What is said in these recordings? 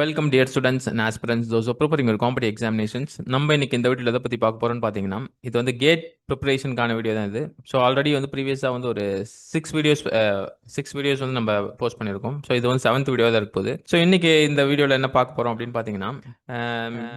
Welcome dear students and aspirants those preparing ஒரு competitive examinations நம்ம இன்னைக்கு இந்த வீடியோவில் எதை பற்றி பார்க்க போகிறோம்னு பார்த்தீங்கன்னா இது வந்து கேட் ப்ரிப்பரேஷனுக்கான வீடியோ தான் இது. ஸோ ஆல்ரெடி வந்து ப்ரீவியஸாக வந்து ஒரு சிக்ஸ் வீடியோஸ் சிக்ஸ் வீடியோஸ் வந்து நம்ம போஸ்ட் பண்ணியிருக்கோம். ஸோ இது வந்து செவன்த் வீடியோ தான் இருக்க போகுது. ஸோ இன்னைக்கு இந்த வீடியோவில் என்ன பார்க்க போகிறோம் அப்படின்னு பார்த்தீங்கன்னா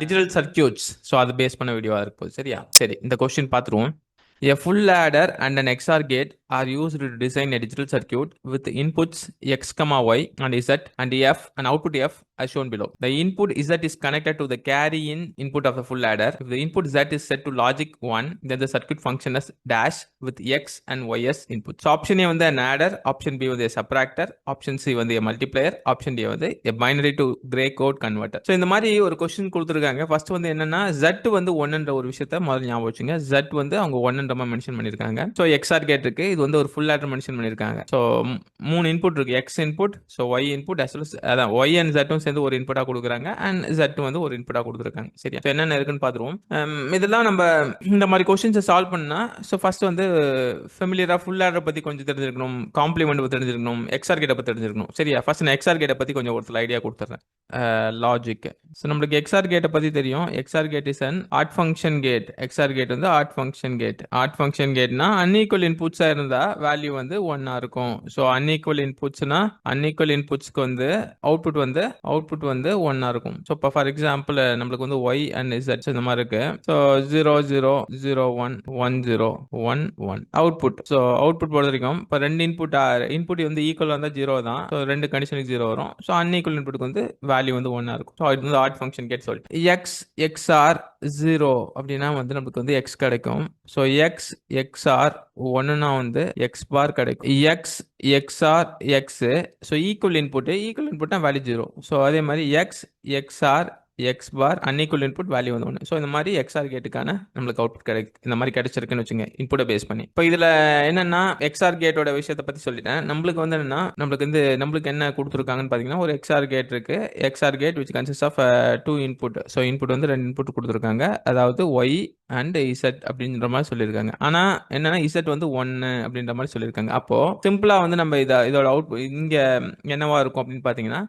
டிஜிட்டல் சர்க்கியூட்ஸ் ஸோ அது பேஸ் பண்ண வீடியோவாக இருக்க போகுது. சரியா? சரி இந்த கொஸ்டின் பார்த்துருவோம். A full ladder and an XOR gate are used to design a digital circuit with inputs x, y and z and f and output f as shown below. The input z is connected to the carry in input of the full ladder. If the input z is set to logic 1, then the circuit function as dash with x and y as input. So option A வந்து an adder, option B வந்து a subtractor, option C வந்து a multiplier, option D வந்து a binary to gray code converter. So இந்த மாதிரி ஒரு question கொடுத்துருக்காங்க first வந்து என்னன்னா z வந்து ஒன்னுன்ற ஒரு விஷயத்த முதல்ல ஞாபகம் வச்சுங்க z வந்து அவங்க ஒன்னுன்ற மாதிரி மென்ஷன் பண்ணியிருக்காங்க ஸோ எக்ஸ்ஆர் கேட் இருக்கு. இது வந்து ஒரு ஃபுல் ஆடர் மென்ஷன் பண்ணியிருக்காங்க ஸோ மூணு இன்புட் இருக்கு. X input so Y input as அதான் ஒய் அண்ட் ஜெட்டும் சேர்ந்து ஒரு இன்புட்டாக கொடுக்குறாங்க. அண்ட் ஜெட் வந்து ஒரு இன்புட்டாக கொடுத்துருக்காங்க. சரியா? ஸோ என்னென்ன இருக்குன்னு பார்த்துருவோம். இதெல்லாம் நம்ம இந்த மாதிரி கொஸ்டின்ஸை சால்வ் பண்ணா ஸோ ஃபர்ஸ்ட் வந்து ஃபெமிலியராக ஃபுல் ஆடர் பற்றி கொஞ்சம் தெரிஞ்சிருக்கணும். காம்ப்ளிமெண்ட் பற்றி தெரிஞ்சிருக்கணும். எக்ஸ்ஆர் கேட்டை பற்றி தெரிஞ்சிருக்கணும். சரியா? ஃபர்ஸ்ட் நான் எக்ஸ்ஆர் கேட்டை பற்றி கொஞ்சம் ஒருத்தர் ஐடியா கொடுத்துறேன் லாஜிக் ஸோ நம்மளுக்கு எக்ஸ்ஆர் கேட்டை பற்றி தெரியும். XOR gate is and odd function gate XOR gate வந்து odd function gate odd function கேட்னா unequal இன்புட்ஸா இருந்தா வேல்யூ வந்து ஒன்னா இருக்கும். ஸோ அன்இக்குவல் இன்புட்ஸ்னா அன்இக்குவல் இன்புட்ஸ்க்கு வந்து அவுட்புட் வந்து அவுட்புட் வந்து ஒன்னா இருக்கும். ஸோ இப்போ ஃபார் எக்ஸாம்பிள் நம்மளுக்கு வந்து ஒய் அண்ட் இசட் இந்த மாதிரி இருக்கு. So zero zero zero one one zero one one output so output பொறுத்த வரைக்கும் இப்போ ரெண்டு இன்புட் இன்புட் வந்து ஈக்குவல் வந்தால் ஜீரோ தான். ஸோ ரெண்டு கண்டிஷனுக்கு ஜீரோ வரும். ஸோ அன்இக்குவல் இன்புட்க்கு வந்து வேல்யூ வந்து ஒன்னா இருக்கும். ஸோ இது வந்து ஆர்ட் ஃபங்க்ஷன் கேட் சொல்லிட்டு எக்ஸ் எக்ஸ்ஆர் ஜீரோ அப்படின்னா வந்து நமக்கு வந்து எக்ஸ் கிடைக்கும். ஸோ எக்ஸ் எக்ஸ் எக்ஸ்ஆர் ஒன்றுனா வந்து எக்ஸ் பார் கிடைக்கும். X XOR X so equal input equal இன்புட்னா value zero so அதே மாதிரி X XOR X bar unequal input value வந்து ஒன்று ஸோ இந்த மாதிரி எக்ஸ்ஆர் கேட்டுக்கான நம்மளுக்கு அவுட்புட் கிடைக்கு இந்த மாதிரி கிடைச்சிருக்குன்னு வச்சுங்க இன்புட்டை பேஸ் பண்ணி. இப்போ இதில் என்னன்னா எக்ஸ்ஆர் கேட்டோட விஷயத்தை பற்றி சொல்லிட்டேன். நம்மளுக்கு வந்து என்னன்னா நம்மளுக்கு வந்து நம்மளுக்கு என்ன கொடுத்துருக்காங்கன்னு பார்த்தீங்கன்னா ஒரு எக்ஸ்ஆர் கேட் இருக்கு. XOR gate which consist of two input so input வந்து ரெண்டு இன்புட் கொடுத்துருக்காங்க. அதாவது ஒய் அண்ட் இசட் அப்படின்ற மாதிரி சொல்லியிருக்காங்க. ஆனால் என்னன்னா இசட் வந்து ஒன்று அப்படின்ற மாதிரி சொல்லியிருக்காங்க. அப்போ சிம்பிளாக வந்து நம்ம இதை இதோட அவுட் இங்கே என்னவா இருக்கும் அப்படின்னு பார்த்தீங்கன்னா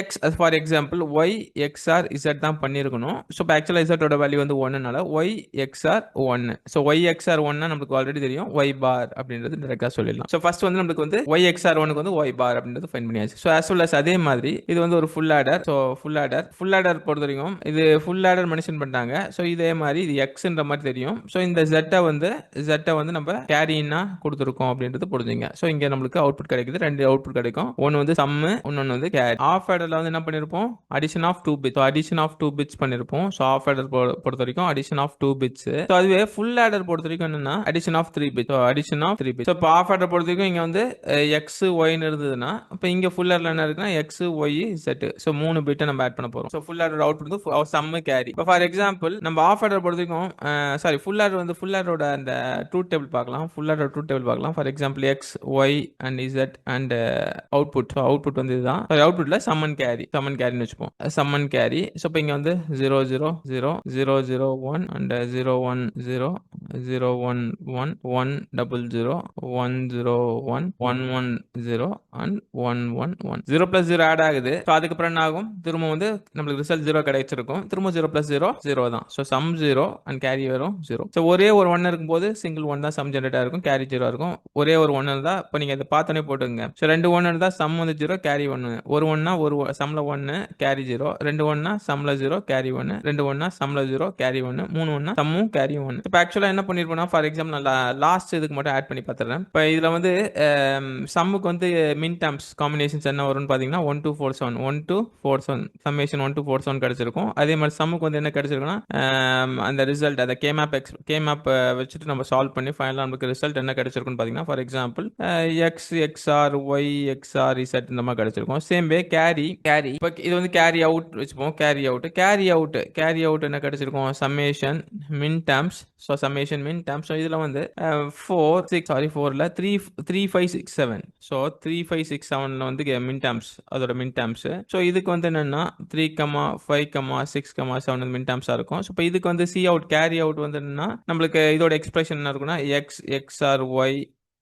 X for example Y XOR Z தான் பண்ணியிருக்கணும். ஸோ இப்போ ஆக்சுவலாக இசட்டோட வேல்யூ வந்து ஒன்றுனால ஒய் எக்ஸ்ஆர் ஒன்னு. ஸோ ஒய் எக்ஸ்ஆர் ஒன்னா நம்மளுக்கு ஆல்ரெடி தெரியும். ஒய் பார் அப்படின்றது டேரெக்டாக சொல்லிடலாம். ஸோ ஃபர்ஸ்ட் வந்து நம்மளுக்கு வந்து ஒய் எக்ஸ்ஆர் ஒனுக்கு வந்து ஒய் பார் அப்படின்றது ஃபைன் பண்ணியாச்சு. ஸோ ஆஸ் வெல் அஸ் அதே மாதிரி இது வந்து ஒரு full adder so full adder full adder பொறுத்த வரைக்கும் இது ஃபுல் ஆடர் மென்ஷன் பண்ணிட்டாங்க. ஸோ இதே மாதிரி இது எக்ஸ்ன்ற மாதிரி தெரியும். ஸோ இந்த ஜெட்டை வந்து ஜெட்டை வந்து நம்ம கேரின்னா கொடுத்துருக்கோம் அப்படின்றது புரிஞ்சுங்க. ஸோ இங்கே நம்மளுக்கு அவுட்புட் கிடைக்குது. ரெண்டு அவுட்புட் கிடைக்கும். ஒன்று வந்து சம்மு இன்னொன்று வந்து கேரி ஆஃப் ஆடரில் வந்து என்ன பண்ணியிருப்போம் addition of two bit so addition of two bits பண்ணியிருப்போம் ஸோ ஆஃப் ஆடர் பொறுத்த வரைக்கும் addition of two bits so அதுவே ஃபுல் ஆடர் பொறுத்த வரைக்கும் என்னன்னா addition of three bit so addition of three bit so இப்போ ஆஃப் ஆடர் பொறுத்த வரைக்கும் இங்கே வந்து eh, எக்ஸ் ஒய்னு இருந்ததுன்னா இப்போ இங்கே ஃபுல் ஆடர் என்ன இருக்குன்னா எக்ஸ் ஒய் செட் ஸோ மூணு பிட்டை நம்ம ஆட் பண்ண போகிறோம் ஸோ ஃபுல் ஆடர் அவுட் வந்து சம்மு கேரி இப்போ ஃபார் எக்ஸாம்பிள் நம்ம ஆஃப் ஆடர் பொறுத்த வரைக்கும் சாரி ஃபுல் ஆடர் வந்து ஃபுல் ஆடரோட அந்த ட்ரூத் டேபிள் பார்க்கலாம். ஃபுல் ஆடர் ட்ரூத் டேபிள் பார்க்கலாம். For example X Y and Z and output so output வந்து இதுதான். சாரி அவுட்புட்டில் சம்மன் கேரி சம்மன் கேரின்னு வச்சுப்போம். சம்மன் கேரி ஸோ இப்போ இங்கே வந்து zero zero zero zero zero one and zero one zero zero one one one double zero one zero one one one zero and one one one zero plus zero add ஆகுது. So அதுக்கப்புறம் என்ன ஆகும்? திரும்ப வந்து நம்மளுக்கு result zero கிடைச்சிருக்கும். திரும்ப zero plus zero zero தான். So sum zero and carry வரும் ஜீரோ ஸோ ஒரே ஒரு ஒன் இருக்கும்போது சிங்கிள் ஒன் தான் சம் ஜென்ரேட் இருக்கும் கேரி ஜீரோ இருக்கும் ஒரே ஒரு ஒன் இருந்தால் இப்போ நீங்கள் இதை பார்த்தோன்னே போட்டுங்க ஸோ ரெண்டு ஒன் இருந்தால் சம் வந்து ஜீரோ கேரி ஒன்று ஒரு ஒன்னா ஒரு சம்ல ஒன்று கேரி ஜீரோ ரெண்டு ஒன்னா சம்ல ஜீரோ கேரி ஒன்று ரெண்டு ஒன்னா சம்ல ஜீரோ கேரி ஒன்று மூணு ஒன்னா சம்மும் கேரி ஒன்று இப்போ ஆக்சுவலாக என்ன பண்ணிருப்போம்னா ஃபார் எக்ஸாம்பிள் நான் லாஸ்ட் இதுக்கு மட்டும் ஆட் பண்ணி பார்த்துறேன் இப்போ இதில் வந்து um, சம்முக்கு வந்து மின் டேம்ஸ் காம்பினேஷன்ஸ் என்ன வரும்னு பார்த்தீங்கன்னா one two four seven one two four seven summation one two four seven கிடச்சிருக்கும். அதே மாதிரி சம்முக்கு வந்து என்ன கிடச்சிருக்குன்னா um, அந்த ரிசல்ட் அந்த கேம் ஆப் எக்ஸ் கே வச்சுட்டு நம்ம சால்வ் பண்ணி ஃபைனலாக நமக்கு ரிசல்ட் என்ன கிடைச்சிருக்குன்னு பார்த்தீங்கன்னா for example X XOR Y XOR Z இந்த மாதிரி கிடைச்சிருக்கும். சேம் வே கேரி கேரி இப்போ இது வந்து கேரி அவுட் வச்சுப்போம். Carry out carry out carry out என்ன கிடைச்சிருக்கும்? சம்மேஷன் மின் டேம்ஸ் ஸோ சம்மேஷன் மின் டேம்ஸ் ஸோ இதில் வந்து ஃபோர் சிக்ஸ் சாரி ஃபோரில் three three five six seven so three five six செவனில் வந்து மின் டேம்ஸ் அதோட மின் டேம்ஸ் ஸோ இதுக்கு வந்து என்னென்னா three comma five comma six comma seven min டேம்ஸாக இருக்கும். ஸோ இப்போ இதுக்கு வந்து சி அவுட் கேரி அவுட் வந்து என்னன்னா நம்மளுக்கு இதோட எக்ஸ்பிரஷன் என்ன இருக்குன்னா X XOR Y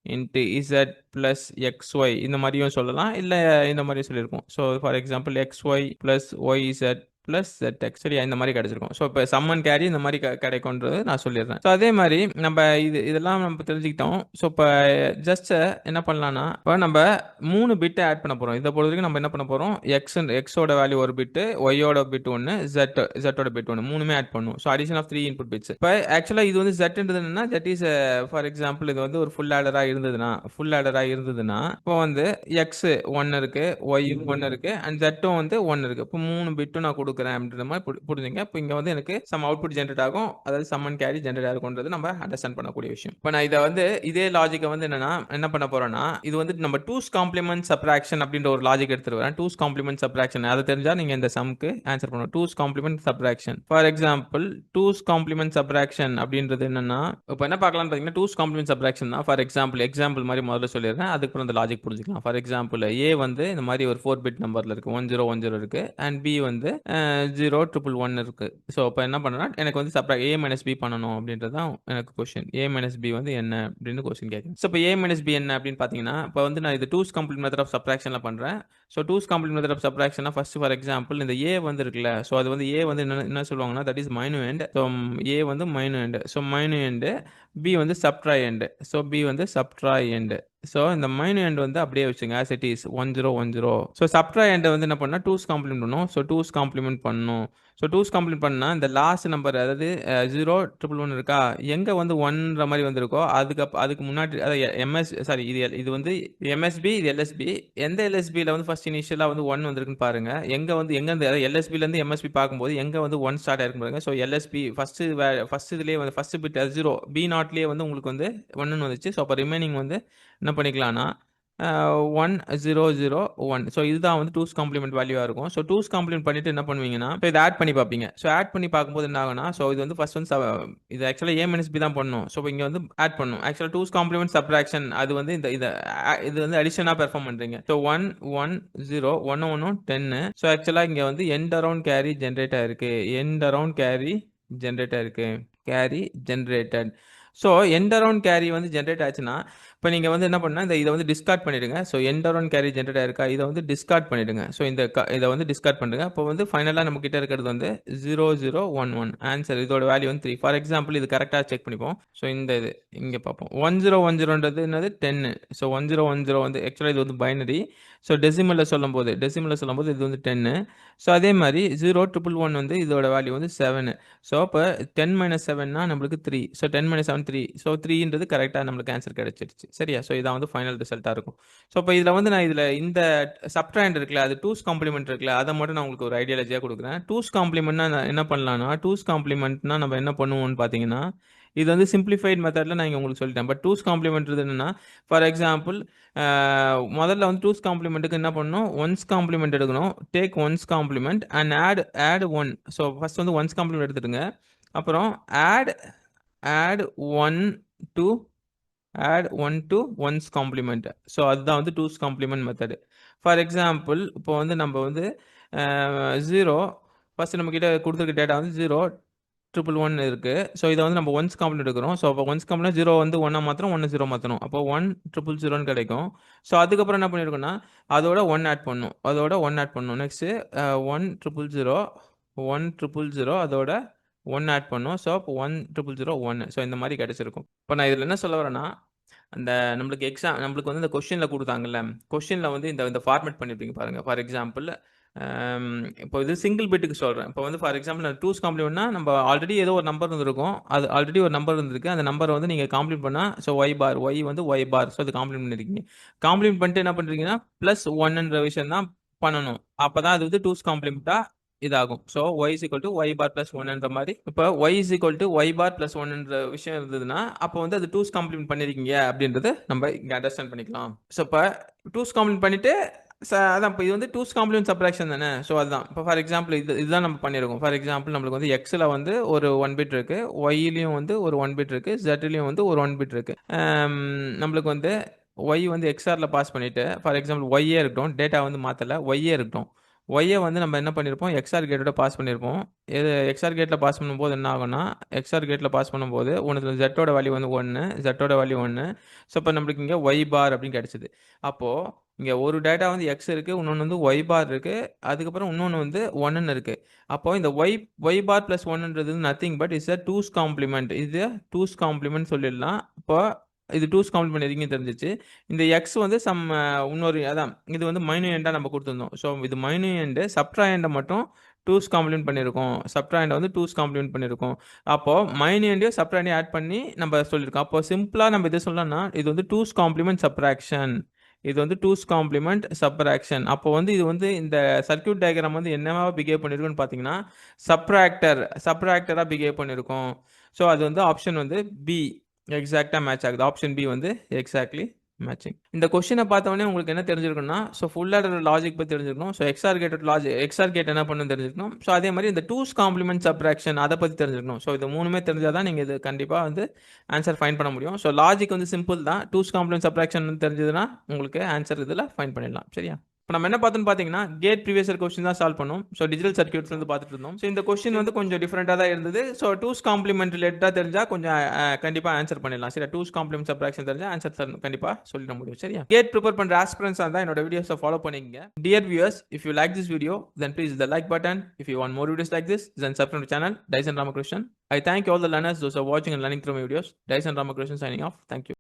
into Z plus X Y இந்த மாதிரியும் சொல்லலாம். இல்லை இந்த மாதிரியும் சொல்லியிருக்கோம். So for example X Y plus Y Z plus டெக்ஸ்டரியா சரியா இந்த மாதிரி கிடைச்சிருக்கும். ஸோ இப்போ சம்மன் கேரி இந்த மாதிரி கிடைக்கும்ன்றது நான் சொல்லிடுறேன். ஸோ அதே மாதிரி நம்ம இது இதெல்லாம் நம்ம தெரிஞ்சுக்கிட்டோம். ஸோ இப்போ ஜஸ்ட் என்ன பண்ணலாம்னா இப்போ நம்ம மூணு பிட்டை ஆட் பண்ண போகிறோம் இதை பொறுத்த வரைக்கும் நம்ம என்ன பண்ண போகிறோம் எக்ஸ் எக்ஸோட வேல்யூ ஒரு பிட்டு ஒய்யோட பிட் ஒன்று ஜெட் ஜெட்டோட பிட் ஒன்று மூணுமே ஆட் பண்ணும். So addition of three input bits இப்போ ஆக்சுவலாக இது வந்து ஜெட்ன்றது என்னன்னா ஜெட் இஸ் ஃபார் எக்ஸாம்பிள் இது வந்து ஒரு ஃபுல் ஆடராக இருந்ததுன்னா ஃபுல் ஆடராக இருந்ததுன்னா இப்போ வந்து எக்ஸ் ஒன்று இருக்கு ஒய் ஒன்று இருக்கு அண்ட் ஜெட்டும் வந்து ஒன்று இருக்கு. இப்போ மூணு பிட்டும் நான் கொடுக்குறேன் அப்படின்ற மாதிரி புரிஞ்சுங்க. இப்போ இங்கே வந்து எனக்கு சம் அவுட்புட் ஜென்ரேட் ஆகும். அதாவது சம்மன் கேரி ஜென்ரேட் ஆகும்ன்றது நம்ம அண்டர்ஸ்டாண்ட் பண்ணக்கூடிய விஷயம். இப்போ நான் இதை வந்து இதே லாஜிக்கை வந்து என்னன்னா என்ன பண்ண போறேன்னா இது வந்து நம்ம டூஸ் காம்ப்ளிமெண்ட் சப்ராக்ஷன் அப்படின்ற ஒரு லாஜிக் எடுத்துட்டு வரேன். டூஸ் காம்ப்ளிமெண்ட் சப்ராக்ஷன் அதை தெரிஞ்சா நீங்க இந்த சம்க்கு ஆன்சர் பண்ணணும். Two's complement subtraction for example two's complement subtraction அப்படின்றது என்னன்னா இப்போ என்ன பார்க்கலாம் பார்த்தீங்கன்னா டூஸ் காம்ப்ளிமெண்ட் சப்ராக்ஷன் தான். ஃபார் எக்ஸாம்பிள் எக்ஸாம்பிள் மாதிரி முதல்ல சொல்லிடுறேன். அதுக்கப்புறம் அந்த லாஜிக் புரிஞ்சுக்கலாம். ஃபார் எக்ஸாம்பிள் ஏ வந்து இந்த மாதிரி ஒரு ஃபோர் பிட் நம்பர்ல இருக்கு. ஒன் ஜீரோ ஒன் ஜீரோ இருக்கு. அண்ட் பி வந்து ஜீரோ ட்ரிபிள் ஒன் இருக்கு. ஸோ இப்போ என்ன பண்ணனா எனக்கு வந்து சப்ரா ஏ மைனஸ் பி பண்ணணும் அப்படின்றது தான் எனக்கு கொஸ்டின் ஏ மைனஸ் பி வந்து என்ன அப்படின்னு கொஸ்டின் கேட்குறேன் ஸோ இப்போ ஏ மைனஸ் பி என்ன அப்படின்னு பார்த்தீங்கன்னா இப்போ வந்து நான் இது டூஸ் கம்ப்ளீட் மெத்தட் ஆஃப் சப்ராக்ஷனில் பண்ணுறேன் so two's complete method of சப்ராக்ஷனா first for example இந்த ஏ வந்து இருக்குல்ல ஸோ அது வந்து ஏ வந்து என்ன என்ன சொல்லுவாங்கன்னா that is minuend so A வந்து minuend so minuend B வந்து சப்ட்ரா எண்டு ஸோ பி வந்து சப்ட்ரா எண்டு ஸோ இந்த மைனு எண்ட் வந்து அப்படியே வச்சுங்க as it is one zero one zero so சப்ட்ராய் எண்டை வந்து என்ன பண்ணால் டூஸ் காம்ப்ளிமெண்ட் பண்ணும். ஸோ டூஸ் காம்ப்ளிமெண்ட் பண்ணும். ஸோ டூஸ் காம்ப்ளிமெண்ட் பண்ணால் இந்த லாஸ்ட் நம்பர் அதாவது ஜீரோ ட்ரிபிள் ஒன் இருக்கா? எங்கே வந்து ஒன்ற மாதிரி வந்திருக்கோ அதுக்கு அதுக்கு முன்னாடி அதாவது எம்எஸ் சாரி இது இது வந்து எம்எஸ்பி இது எல்எஸ்பி எந்த எல்எஸ்பியில் வந்து ஃபர்ஸ்ட் இனிஷியலாக வந்து ஒன் வந்திருக்குன்னு பாருங்கள் எங்கே வந்து எங்கே அதாவது எல்எஸ்பிலேருந்து எம்எஸ்பி பார்க்கும்போது எங்கே வந்து ஒன் ஸ்டார்ட் ஆயிருக்கும் பாருங்க. ஸோ எல்எஸ்பி ஃபஸ்ட்டு ஃபஸ்ட் இதுலேயே வந்து ஃபஸ்ட்டு பிட் ஜீரோ பி நாட்லேயே வந்து உங்களுக்கு வந்து ஒன்னு வந்துச்சு. ஸோ அப்போ ரிமைனிங் வந்து என்ன பண்ணிக்கலாம்னா one zero zero one so இதுதான் வந்து டூஸ் காம்ப்ளிமெண்ட் வேல்யூவாக இருக்கும். ஸோ டூஸ் காம்ப்ளிமெண்ட் பண்ணிட்டு என்ன பண்ணுவீங்கன்னா இப்போ இதை ஆட் பண்ணி பார்ப்பீங்க. ஸோ ஆட் பண்ணி பார்க்கும்போது என்ன ஆகுனா ஸோ இது வந்து ஃபர்ஸ்ட் வந்து இது ஆக்சுவலாக ஏ மைனஸ் பி தான் பண்ணணும் ஸோ இங்கே வந்து ஆட் பண்ணும். ஆக்சுவலாக டூஸ் காம்ப்ளிமெண்ட் சப்ராக்ஷன் அது வந்து இந்த இதை இது வந்து அடிஷனாக பெர்ஃபார்ம் பண்ணுறீங்க ஸோ ஒன் ஒன் ஜீரோ ஒன்று ஒன்று டென்னு ஸோ ஆக்சுவலாக இங்கே வந்து எண்ட் அரவுண்ட் கேரி ஜென்ரேட் ஆயிருக்கு எண்ட் அரவுண்ட் கேரி ஜென்ரேட் ஆயிருக்கு carry generated so end around carry வந்து ஜென்ரேட் ஆச்சுன்னா இப்போ நீங்கள் வந்து என்ன பண்ணால் இந்த இதை வந்து டிஸ்கார்ட் பண்ணிடுங்க. ஸோ எண்ட் கேரி ஜென்ரேட் ஆயிருக்கா இதை வந்து டிஸ்கார்ட் பண்ணிடுங்க. ஸோ இந்த க- இதை வந்து டிஸ்கார்ட் பண்ணுங்க. அப்போ வந்து ஃபைனலாக நம்ம கிட்ட இருக்கிறது வந்து zero zero one one answer இதோட வேல்யூ வந்து த்ரீ ஃபார் எக்ஸாம்பிள் இது கரெக்டாக செக் பண்ணிப்போம். ஸோ இந்த இது இங்கே பார்ப்போம். ஒன் ஜீரோ ஒன் ஜீரோன்றது என்னது? டென்னு so one zero one zero வந்து ஆக்சுவலாக இது வந்து பைனரி ஸோ டெசிமலில் சொல்லும்போது டெசிமலில் சொல்லும்போது இது வந்து டென்னு ஸோ அதே மாதிரி ஜீரோ ட்ரிபிள் ஒன் வந்து இதோட வேல்யூ வந்து செவனு ஸோ அப்போ டென் மைனஸ் செவன்னா நம்மளுக்கு three so ten minus seven three so த்ரீன்றது கரெக்டாக நம்மளுக்கு ஆன்சர் கிடைச்சிருச்சு. சரியா? ஸோ இதான் வந்து ஃபைனல் ரிசல்ட்டாக இருக்கும். ஸோ இப்போ இதில் வந்து நான் இதில் இந்த சப்ட்ராண்ட் இருக்குல்ல அது டூஸ் காம்ப்ளிமெண்ட் இருக்குல்ல அதை மட்டும் நான் உங்களுக்கு ஒரு ஐடியாலஜியாக கொடுக்குறேன். டூஸ் காம்ப்ளிமெண்ட்னா நான் என்ன பண்ணலாம்னா டூஸ் காம்ப்ளிமெண்ட்னா நம்ம என்ன பண்ணுவோம்னு பார்த்தீங்கன்னா இது வந்து சிம்பிளிஃபைட் மெத்தடில் நான் இங்கே உங்களுக்கு சொல்லிட்டேன். பட் டூஸ் காம்ப்ளிமெண்ட் என்னன்னா ஃபார் எக்ஸாம்பிள் முதல்ல வந்து டூஸ் காம்ப்ளிமெண்ட்டுக்கு என்ன பண்ணணும்? ஒன்ஸ் காம்ப்ளிமெண்ட் எடுக்கணும். Take one's complement and add add one so first வந்து ஒன்ஸ் காம்ப்ளிமெண்ட் எடுத்துடுங்க. அப்புறம் add add one to add one to one's complement so அதுதான் வந்து two's complement method for example இப்போ வந்து நம்ம வந்து ஜீரோ ஃபஸ்ட்டு நம்மக்கிட்ட கொடுத்துருக்க டேட்டா வந்து ஜீரோ ட்ரிபிள் ஒன் இருக்குது ஸோ இதை வந்து நம்ம ஒன்ஸ் காம்ப்ளிமெண்ட் எடுக்கிறோம். ஸோ அப்போ ஒன்ஸ் காம்ப்ளிமெண்ட் ஜீரோ வந்து ஒன்றா மாத்திரம் ஒன்று ஜீரோ மாற்றணும் அப்போ ஒன் ட்ரிபிள் ஜீரோன்னு கிடைக்கும். ஸோ அதுக்கப்புறம் என்ன பண்ணியிருக்கோம்னா அதோட ஒன் ஆட் பண்ணும். அதோட ஒன் ஆட் பண்ணும். Next one triple zero one triple zero அதோட ஒன் ஆட் பண்ணும். ஸோ ஒன் ட்ரிபிள் ஜீரோ ஒன்று ஸோ இந்த மாதிரி கிடச்சிருக்கும். இப்போ நான் இதில் என்ன சொல்ல வரேன்னா அந்த நம்மளுக்கு எக்ஸாம் நம்மளுக்கு வந்து இந்த கொஷினில் கொடுத்தாங்கல்ல கொஷினில் வந்து இந்த இந்த ஃபார்மேட் பண்ணியிருப்பீங்க பாருங்கள் ஃபார் எக்ஸாம்பிள் இப்போ இது சிங்கிள் பிட்டுக்கு சொல்கிறேன் இப்போ வந்து ஃபார் எக்ஸாம்பிள் நான் டூஸ் காம்ப்ளிமெண்ட்னா நம்ம ஆல்ரெடி ஏதோ ஒரு நம்பர் இருந்திருக்கும். அது ஆல்ரெடி ஒரு நம்பர் இருந்திருக்கு. அந்த நம்பரை வந்து நீங்கள் காம்ப்ளிமெண்ட் பண்ணால் ஸோ ஒய் பார் ஒய் வந்து ஒய் பார் ஸோ அது காம்ப்ளிமெண்ட் பண்ணிருக்கீங்க. காம்ப்ளிமெண்ட் பண்ணிட்டு என்ன பண்ணுறீங்கன்னா ப்ளஸ் ஒன்ன்ற விஷயம் தான் பண்ணணும். அப்போ தான் அது வந்து டூஸ் காம்ப்ளிமெண்ட்டாக இதாகும். So Y is equal to Y bar plus ஒன்ன்ற மாதிரி. இப்போ Y is equal to Y bar plus ஒன்ன்ற விஷயம் இருந்ததுன்னா அப்போ வந்து அது டூஸ் காம்ப்ளிமெண்ட் பண்ணிருக்கீங்க அப்படின்றது நம்ம இங்கே அண்டர்ஸ்டாண்ட் பண்ணிக்கலாம். ஸோ இப்போ டூஸ் காம்ப்ளிமெண்ட் பண்ணிட்டு ச- அதான் இப்போ இது வந்து டூஸ் காம்ப்ளிமெண்ட் சப்ராக்ஷன் தானே? ஸோ அதுதான். இப்போ ஃபார் எக்ஸாம்பிள் இது இதுதான் நம்ம பண்ணியிருக்கோம் ஃபார் எக்ஸாம்பிள் நம்மளுக்கு வந்து எக்ஸில் வந்து ஒரு ஒன் பிட் இருக்கு. ஒய்லையும் வந்து ஒரு ஒன் பிட் இருக்கு. ஜெட்லையும் வந்து ஒரு ஒன் பிட் இருக்கு. நம்மளுக்கு வந்து ஒய் வந்து எக்ஸ்ஆரில் பாஸ் பண்ணிட்டு ஃபார் எக்ஸாம்பிள் ஒய்யே இருக்கட்டும் டேட்டா வந்து மாற்றல ஒய்யே இருக்கட்டும். ஒய்யை வந்து நம்ம என்ன பண்ணியிருப்போம் எக்ஸ்ஆர் கேட்டோட பாஸ் பண்ணியிருப்போம் இது எக்ஸ்ஆர் கேட்டில் பாஸ் பண்ணும்போது என்ன ஆகும்னா எக்ஸ்ஆர் கேட்டில் பாஸ் பண்ணும்போது ஒன்று ஜெட்டோட வேல்யூ வந்து ஒன்று ஜெட்டோட வேல்யூ ஒன்று ஸோ இப்போ நம்மளுக்கு இங்கே ஒய் பார் அப்படின்னு கிடச்சிது. அப்போது இங்கே ஒரு டேட்டா வந்து எக்ஸ் இருக்குது இன்னொன்று வந்து ஒய் பார் இருக்குது அதுக்கப்புறம் இன்னொன்று வந்து ஒன்னு இருக்குது அப்போது இந்த Y Y bar plus ஒன்னுன்றது nothing but is a two's complement இது டூஸ் காம்ப்ளிமெண்ட் சொல்லிடலாம். இப்போ இது டூஸ் காம்ப்ளிமெண்ட் எதுக்கும் தெரிஞ்சிச்சு. இந்த எக்ஸ் வந்து சம் இன்னொரு அதான் இது வந்து மைனு எண்டாக நம்ம கொடுத்துருந்தோம். ஸோ இது மைனு எண்டு சப்ட்ரா எண்டை மட்டும் டூஸ் காம்ப்ளிமெண்ட் பண்ணியிருக்கோம். சப்ட்ரா எண்டை வந்து டூஸ் காம்ப்ளிமெண்ட் பண்ணியிருக்கோம். அப்போது மைனு எண்டையும் சப்ட்ரா எண்டையும் ஆட் பண்ணி நம்ம சொல்லியிருக்கோம். அப்போ சிம்பிளாக நம்ம இதை சொல்லலாம்னா இது வந்து டூஸ் காம்ப்ளிமெண்ட் சப்ராக்ஷன் இது வந்து டூஸ் காம்ப்ளிமெண்ட் சப்ராக்ஷன் அப்போ வந்து இது வந்து இந்த சர்க்கியூட் டயக்ராம் வந்து என்னவா பிஹேவ் பண்ணியிருக்குன்னு பார்த்தீங்கன்னா சப்ராக்டர் சப்ராக்டராக பிஹேவ் பண்ணியிருக்கோம். ஸோ அது வந்து ஆப்ஷன் வந்து பி எக்ஸாக்டாக மேட்ச் ஆகுது. ஆப்ஷன் பி வந்து எக்ஸாக்ட்லி மேட்சிங் இந்த கொஸ்டினை பார்த்தவொடனே உங்களுக்கு என்ன தெரிஞ்சிருக்குன்னா ஸோ ஃபுல் ஆர்டர் லாஜிக் பற்றி தெரிஞ்சிருக்கணும். So XOR gate logic XOR gate என்ன பண்ணு தெரிஞ்சிருக்கணும். ஸோ அதே மாதிரி இந்த டூஸ் காம்ப்ளிமெண்ட் சப்ராக்ஷன் அதை பற்றி தெரிஞ்சிருக்கணும். ஸோ இது மூணுமே தெரிஞ்சால் தான் நீங்கள் இது கண்டிப்பாக வந்து ஆன்சர் ஃபைன் பண்ண முடியும். ஸோ லாஜிக் வந்து சிம்பிள் தான். டூஸ் காம்ப்ளிமெண்ட் சப்ராக்ஷன் தெரிஞ்சதுன்னா உங்களுக்கு ஆன்சர் இதில் ஃபைன் பண்ணிடலாம். சரியா? இப்போ நம்ம என்ன பார்த்தோம்னு பார்த்தீங்கன்னா கேட் ப்ரீவியஸ் கொஸ்டின் தான் சால்வ் பண்ணோம். ஸோ டிஜிட்டல் சர்க்கியூட்ஸ் வந்து பார்த்துட்டு இருந்தோம். ஸோ இந்த கொஸ்டின் வந்து கொஞ்சம் டிஃப்ரெண்ட்டாக தான் இருந்தது. ஸோ டூஸ் காம்ப்ளிமெண்ட் ரிலேட்டடாக தெரிஞ்சால் கொஞ்சம் கண்டிப்பாக ஆன்சர் பண்ணிடலாம். சரி டூஸ் காம்ப்ளிமெண்ட் சப்ராக்ஷன் தெரிஞ்சால் ஆன்சர் கண்டிப்பாக சொல்லிட முடியும். சரியா? கேட் ப்ரிப்பேர் பண்ணுற ஆஸ்பிரன்ஸாக தான் என்னோட வீடியோஸை ஃபாலோ பண்ணிக்கங்க. Dear views if you like this video then please the like button if you want more videos like this then subscribe channel Tyson Ramakrishnan I thank all the learners those are வாட்சிங் and learning through videos Tyson Ramakrishnan signing off thank you